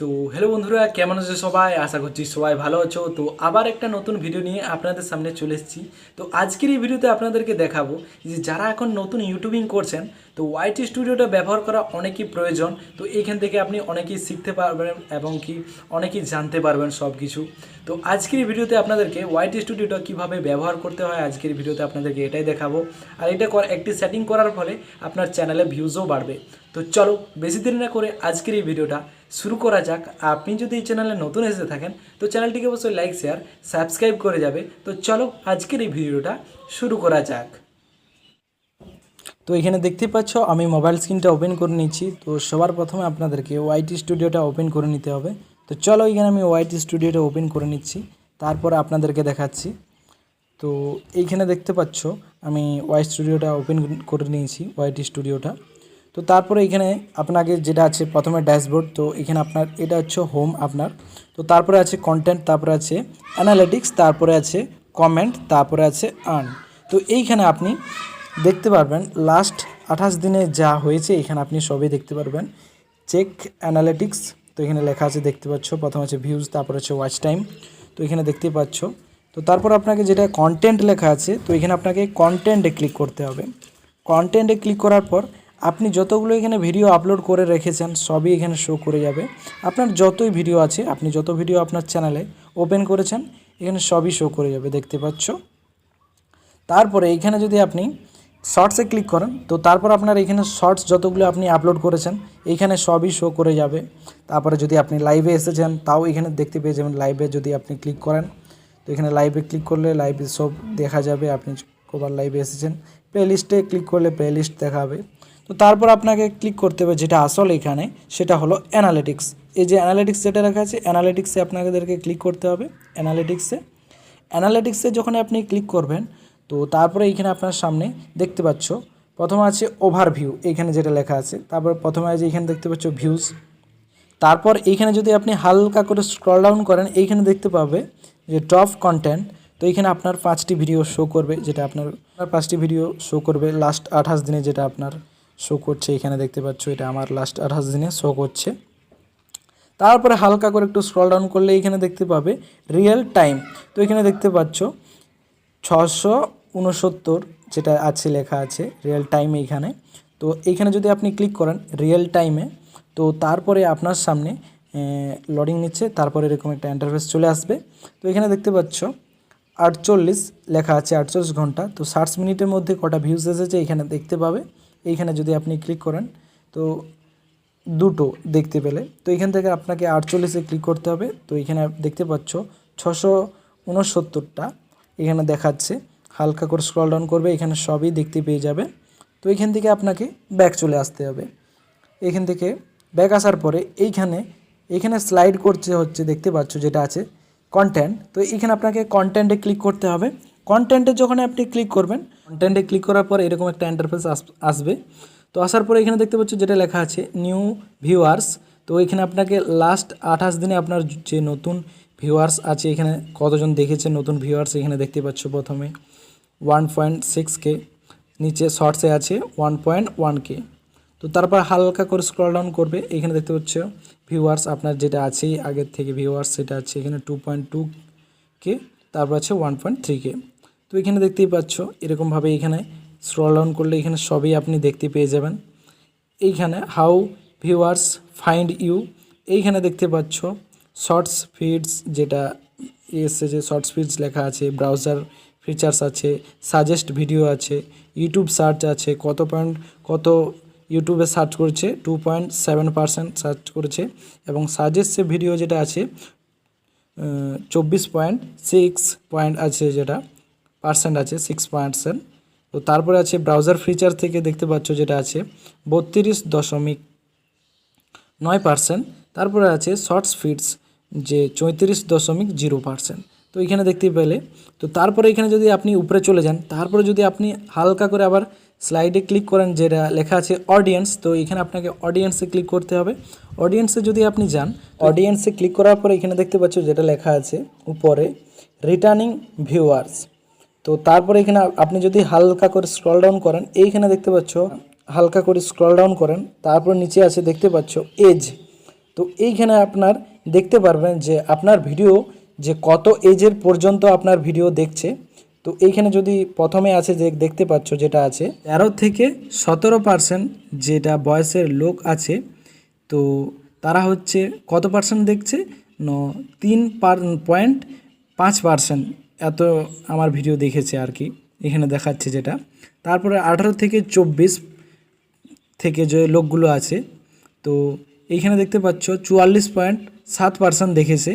তো হ্যালো বন্ধুরা, কেমন আছো সবাই? আশা করছি সবাই ভালো আছো। তো আবার একটা নতুন ভিডিও নিয়ে আপনাদের সামনে চলে এসেছি। তো আজকের এই ভিডিওতে আপনাদেরকে দেখাবো যে যারা এখন নতুন ইউটিউবিং করছেন, তো ওয়াইটি স্টুডিওটা ব্যবহার করা অনেকই প্রয়োজন। তো এইখান থেকে আপনি অনেকেই শিখতে পারবেন এবং কি অনেকেই জানতে পারবেন সব কিছু তো আজকের এই ভিডিওতে আপনাদেরকে ওয়াইটি স্টুডিওটা কীভাবে ব্যবহার করতে হয় আজকের ভিডিওতে আপনাদেরকে এটাই দেখাবো। আর এটা কর- একটি সেটিং করার ফলে আপনার চ্যানেলে ভিউজও বাড়বে। তো চলো, বেশি দেরি না করে আজকের এই ভিডিওটা শুরু করা যাক। আপনি যদি এই চ্যানেলে নতুন এসে থাকেন, তো চ্যানেলটিকে অবশ্যই লাইক, শেয়ার, সাবস্ক্রাইব করে যাবে। তো চলো আজকের এই ভিডিওটা শুরু করা যাক। তো এখানে দেখতে পাচ্ছ, আমি মোবাইল স্ক্রিনটা ওপেন করে নিচ্ছি। তো সবার প্রথমে আপনাদেরকে ওয়াইটি স্টুডিওটা ওপেন করে নিতে হবে। তো চলো এখানে আমি ওয়াইটি স্টুডিওটা ওপেন করে নিচ্ছি। তারপর আপনাদেরকে দেখাচ্ছি। তো এইখানে দেখতে পাচ্ছ, আমি ওয়াই স্টুডিওটা ওপেন করে নিয়েছি ওয়াইটি স্টুডিওটা। তো তারপরে এখানে আপনাকে যেটা আছে প্রথমে ড্যাশবোর্ড, তো এখানে আপনার এটা হচ্ছে হোম আপনার। তো তারপরে আছে কন্টেন্ট তারপরে আছে অ্যানালিটিক্স তারপরে আছে কমেন্ট তারপরে আছে আর্ন তো এইখানে আপনি দেখতে পারবেন লাস্ট আঠাশ দিনে যা হয়েছে এখানে আপনি সবই দেখতে পারবেন। চেক অ্যানালিটিক্স তো এখানে লেখা আছে দেখতে পাচ্ছ, প্রথম আছে ভিউজ তারপর আছে ওয়াচ টাইম তো এখানে দেখতে পাচ্ছ। তো তারপর আপনাকে যেটা কন্টেন্ট লেখা আছে, তো এখানে আপনাকে কন্টেন্টে ক্লিক করতে হবে। কন্টেন্টে ক্লিক করার পর আপনি যতগুলো এখানে ভিডিও আপলোড করে রেখেছেন, সবই এখানে শো করে যাবে। আপনার যতই ভিডিও আছে, আপনি যত ভিডিও আপনার চ্যানেলে ওপেন করেছেন, এখানে সবই শো করে যাবে, দেখতে পাচ্ছ? তারপরে এইখানে যদি আপনি শর্টসে ক্লিক করেন, তো তারপর আপনার এখানে শর্টস যতগুলো আপনি আপলোড করেছেন এইখানে সবই শো করে যাবে। তারপরে যদি আপনি লাইভে এসেছেন, তাও এখানে দেখতে পেয়ে যাবেন লাইভে যদি আপনি ক্লিক করেন, তো এখানে লাইভে ক্লিক করলে লাইভে সব দেখা যাবে, আপনি কবার লাইভে এসেছেন। প্লে ক্লিক করলে প্লে লিস্ট দেখাবে তো তারপর আপনাকে ক্লিক করতে হবে যেটা আসল এখানে, সেটা হলো অ্যানালিটিক্স এই যে অ্যানালিটিক্স যেটা রাখা আছে অ্যানালিটিক্সে আপনাদেরকে ক্লিক করতে হবে অ্যানালিটিক্সে অ্যানালিটিক্সে যখন আপনি ক্লিক করবেন, তো তারপরে এইখানে আপনার সামনে দেখতে পাচ্ছ, প্রথমে আছে ওভারভিউ এইখানে যেটা লেখা আছে। তারপর প্রথমে আছে এখানে দেখতে পাচ্ছ ভিউজ তারপর এইখানে যদি আপনি হালকা করে স্ক্রল ডাউন করেন এইখানে দেখতে পাবে যে টপ কন্টেন্ট তো এইখানে আপনার পাঁচটি ভিডিও শো করবে, যেটা আপনার পাঁচটি ভিডিও শো করবে লাস্ট আঠাশ দিনে যেটা আপনার শো করছে, এখানে দেখতে পাচ্ছ এটা আমার লাস্ট আঠাশ দিনে শো করছে। তারপরে হালকা করে একটু স্ক্রল ডাউন করলে এখানে দেখতে পাবে রিয়েল টাইম তো এখানে দেখতে পাচ্ছ ছশো উনসত্তর যেটা আছে, লেখা আছে রিয়েল টাইম এইখানে তো এইখানে যদি আপনি ক্লিক করেন রিয়েল টাইমে তো তারপরে আপনার সামনে লডিং নিচ্ছে, তারপরে এরকম একটা ইন্টারফেস চলে আসবে। তো এখানে দেখতে পাচ্ছ আটচল্লিশ লেখা আছে, আটচল্লিশ ঘণ্টা। তো ষাট মিনিটের মধ্যে কটা ভিউজ এসেছে এখানে দেখতে পাবে। এইখানে যদি আপনি ক্লিক করেন, তো দুটো দেখতে পেলে। তো এখান থেকে আপনাকে আটচল্লিশে ক্লিক করতে হবে। তো এখানে দেখতে পাচ্ছ ছশো উনসত্তরটা এখানে দেখাচ্ছে। হালকা করে স্ক্রল ডাউন করবে, এখানে সবই দেখতে পেয়ে যাবে। তো এখান থেকে আপনাকে ব্যাক চলে আসতে হবে। এখান থেকে ব্যাক আসার পরে এইখানে এইখানে স্লাইড করছে হচ্ছে, দেখতে পাচ্ছ যেটা আছে কন্টেন্ট তো এইখানে আপনাকে কন্টেন্টে ক্লিক করতে হবে। কন্টেন্টে যখন আপনি ক্লিক করবেন কন্টেন্টে ক্লিক করার পর এরকম একটা ইন্টারফেস আসবে। তো আসার পরে এখানে দেখতে পাচ্ছ যেটা লেখা আছে নিউ ভিউয়ার্স তো এখানে আপনাকে লাস্ট আঠাশ দিনে আপনার যে নতুন ভিউয়ার্স আছে, এখানে কতজন দেখেছে নতুন ভিউয়ার্স এখানে দেখতে পাচ্ছ প্রথমে ওয়ান পয়েন্ট সিক্স কে নিচে শর্টসে আছে ওয়ান পয়েন্ট ওয়ান কে তো তারপর হালকা করে স্ক্রল ডাউন করবে, এখানে দেখতে পাচ্ছ ভিউয়ার্স আপনার যেটা আছে আগের থেকে ভিউয়ার্স সেটা আছে এখানে টু পয়েন্ট টু কে তারপর আছে ওয়ান পয়েন্ট থ্রি কে তো এখানে দেখতেই পাচ্ছ, এরকমভাবে এখানে স্ক্রল ডাউন করলে এখানে সবই আপনি দেখতে পেয়ে যাবেন। এইখানে হাউ ভিউয়ার্স ফাইন্ড ইউ এইখানে দেখতে পাচ্ছ শর্টস ফিডস যেটা এসে যে শর্টস ফিডস লেখা আছে ব্রাউজার ফিচার্স আছে সাজেস্ট ভিডিও আছে ইউটিউব সার্চ আছে, কত পয়েন্ট কত ইউটিউবে সার্চ করেছে two point seven percent search করেছে এবং সাজেস্ট ভিডিও যেটা আছে চব্বিশ পয়েন্ট সিক্স পয়েন্ট আছে যেটা। পার্সেন্ট আছে সিক্স পার্সেন্ট তো তারপরে আছে ব্রাউজার ফিচার থেকে দেখতে পাচ্ছ যেটা আছে, বত্রিশ দশমিক নয় পার্সেন্ট তারপরে আছে শর্টস ফিডস যে চৌত্রিশ দশমিক জিরো পার্সেন্ট তো এখানে দেখতে পেলে, তো তারপরে এখানে যদি আপনি উপরে চলে যান, তারপরে যদি আপনি হালকা করে আবার স্লাইডে ক্লিক করেন, যেটা লেখা আছে অডিয়েন্স তো এখানে আপনাকে অডিয়েন্সে ক্লিক করতে হবে। অডিয়েন্সে যদি আপনি যান অডিয়েন্সে ক্লিক করার পরে এখানে দেখতে পাচ্ছ যেটা লেখা আছে, উপরে রিটার্নিং ভিউয়ার্স তো তারপরে এখানে আপনি যদি হালকা করে স্ক্রল ডাউন করেন, এইখানে দেখতে পাচ্ছ, হালকা করে স্ক্রল ডাউন করেন, তারপর নিচে আছে দেখতে পাচ্ছ এজ তো এইখানে আপনার দেখতে পারবেন যে আপনার ভিডিও যে কত এজের পর্যন্ত আপনার ভিডিও দেখছে। তো এইখানে যদি প্রথমে আছে যে দেখতে পাচ্ছ যেটা আছে, তেরো থেকে সতেরো পার্সেন্ট যেটা বয়সের লোক আছে, তো তারা হচ্ছে কত পার্সেন্ট দেখছে? ন, তিন পয়েন্ট পাঁচ পার্সেন্ট এত আমার ভিডিও দেখেছে আর কি, এখানে দেখাচ্ছে যেটা। তারপরে আঠারো থেকে চব্বিশ থেকে যে লোকগুলো আছে, তো এইখানে দেখতে পাচ্ছ চুয়াল্লিশ পয়েন্ট সাত পার্সেন্ট দেখেছে।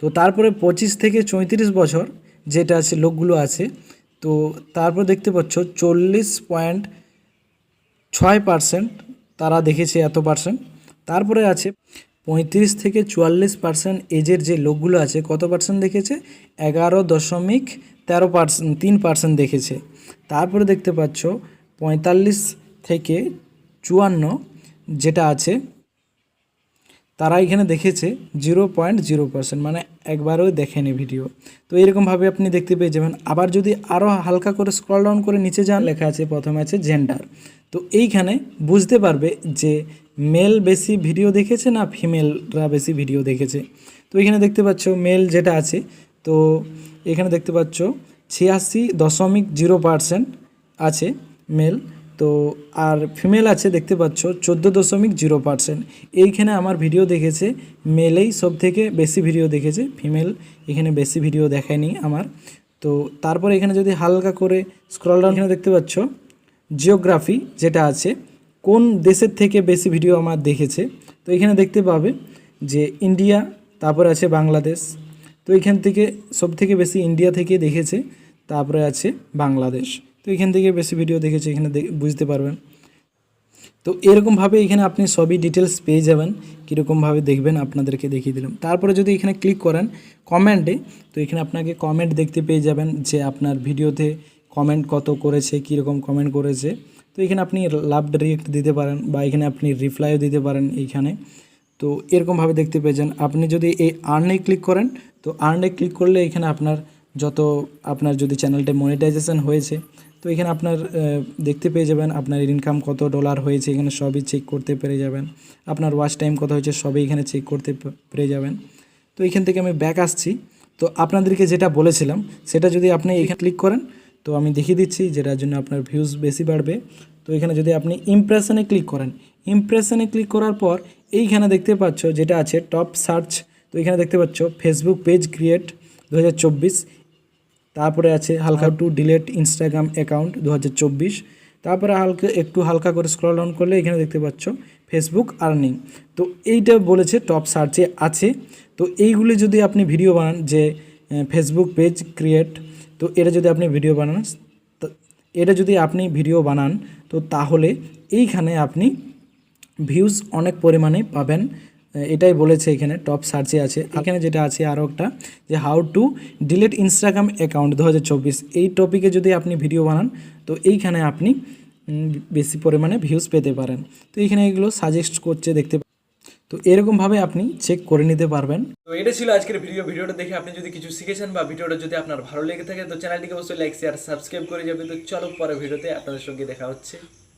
তো তারপরে পঁচিশ থেকে চৌত্রিশ বছর যেটা আছে, লোকগুলো আছে, তো তারপর দেখতে পাচ্ছ চল্লিশ পয়েন্ট ছয় পার্সেন্ট তারা দেখেছে এত পার্সেন্ট। তারপরে আছে পঁয়ত্রিশ থেকে চুয়াল্লিশ পার্সেন্ট এজের যে লোকগুলো আছে, কত পার্সেন্ট দেখেছে? এগারো দশমিক তেরো পার্সেন্ট তিন পার্সেন্ট দেখেছে। তারপরে দেখতে পাচ্ছ, পঁয়তাল্লিশ থেকে চুয়ান্ন যেটা আছে, তারা এখানে দেখেছে জিরো পয়েন্ট জিরো পার্সেন্ট মানে একবারও দেখেনি ভিডিও তো এরকমভাবে আপনি দেখতে পেয়ে যাবেন। আবার যদি আরও হালকা করে স্ক্রল ডাউন করে নিচে যান, লেখা আছে, প্রথমে আছে জেন্ডার তো এইখানে বুঝতে পারবে যে মেল বেশি ভিডিও দেখেছে না ফিমেলরা বেশি ভিডিও দেখেছে? তো এখানে দেখতে পাচ্ছ মেল যেটা আছে, তো এখানে দেখতে পাচ্ছ ছিয়াশি দশমিক জিরো পার্সেন্ট আছে মেল তো আর ফিমেল আছে দেখতে পাচ্ছ চোদ্দ দশমিক জিরো পার্সেন্ট এইখানে আমার ভিডিও দেখেছে মেলেই সব থেকে বেশি ভিডিও দেখেছে ফিমেল এখানে বেশি ভিডিও দেখায়নি আমার। তো তারপর এখানে যদি হালকা করে স্ক্রল ডাউন এখানে দেখতে পাচ্ছ জিওগ্রাফি যেটা আছে কোন দেশের থেকে বেশি ভিডিও আমার দেখেছে? তো এখানে দেখতে পাবে যে ইন্ডিয়া তারপরে আছে বাংলাদেশ তো এখান থেকে সব থেকে বেশি ইন্ডিয়া থেকে দেখেছে, তারপরে আছে বাংলাদেশ তো এখান থেকে বেশি ভিডিও দেখেছে, এখানে বুঝতে পারবেন। তো এরকমভাবে এখানে আপনি সবই ডিটেলস পেয়ে যাবেন, কীরকমভাবে দেখবেন আপনাদেরকে দেখিয়ে দিলাম। তারপরে যদি এখানে ক্লিক করেন কমেন্টে তো এখানে আপনাকে কমেন্ট দেখতে পেয়ে যাবেন যে আপনার ভিডিওতে কমেন্ট কত করেছে, কীরকম কমেন্ট করেছে। তো এখানে আপনি লাভ রিয়েক্ট দিতে পারেন বা এখানে আপনি রিপ্লাইও দিতে পারেন এইখানে। তো এরকমভাবে দেখতে পেয়ে যান আপনি যদি এই আর্নে ক্লিক করেন, তো আর্নে ক্লিক করলে এখানে আপনার যত আপনার যদি চ্যানেলটা মনিটাইজেশন হয়েছে, তো এখানে আপনার দেখতে পেয়ে যাবেন আপনার ইনকাম কত ডলার হয়েছে, এখানে সবই চেক করতে পেরে যাবেন। আপনার ওয়াচ টাইম কত হয়েছে, সবই এখানে চেক করতে পেরে যাবেন। তো এখান থেকে আমি ব্যাক আসছি। তো আপনাদেরকে যেটা বলেছিলাম, সেটা যদি আপনি এখানে ক্লিক করেন তো আমি দেখিয়ে দিচ্ছি যেটার জন্য আপনার ভিউজ বেশি বাড়বে। তো এখানে যদি আপনি ইমপ্রেশনে ক্লিক করেন ইমপ্রেশনে ক্লিক করার পর এইখানে দেখতে পাচ্ছ যেটা আছে টপ সার্চ তো এখানে দেখতে পাচ্ছ ফেসবুক পেজ ক্রিয়েট দু হাজার চব্বিশ, তারপরে আছে হালকা টু ডিলেট ইনস্টাগ্রাম অ্যাকাউন্ট দু হাজার চব্বিশ, তারপরে হালকা একটু হালকা করে স্ক্রল ডাউন করলে এখানে দেখতে পাচ্ছ ফেসবুক আর্নিং তো এইটা বলেছে টপ সার্চে আছে। তো এইগুলি যদি আপনি ভিডিও বানান যে ফেসবুক পেজ ক্রিয়েট তো এটা যদি আপনি ভিডিও বানান এটা যদি আপনি ভিডিও বানান, তো তাহলে এইখানে আপনি ভিউজ অনেক পরিমাণে পাবেন। এটাই বলেছে এখানে টপ সার্চে আছে। এখানে যেটা আছে আরও একটা, যে how to delete Instagram account দু হাজার চব্বিশ। এই টপিকে যদি আপনি ভিডিও বানান, তো এইখানে আপনি বেশি পরিমাণে ভিউজ পেতে পারেন। তো এইখানে এগুলো সাজেস্ট করছে, দেখতে তো এরকমভাবে আপনি চেক করে নিতে পারবেন। তো এটা ছিল আজকের ভিডিও ভিডিওটা দেখে আপনি যদি কিছু শিখেছেন বা ভিডিওটা যদি আপনার ভালো লেগে থাকে, তো চ্যানেলটিকে অবশ্যই লাইক শেয়ার সাবস্ক্রাইব করে যাবে। তো চলো পরে ভিডিওতে আপনাদের সঙ্গে দেখা হচ্ছে।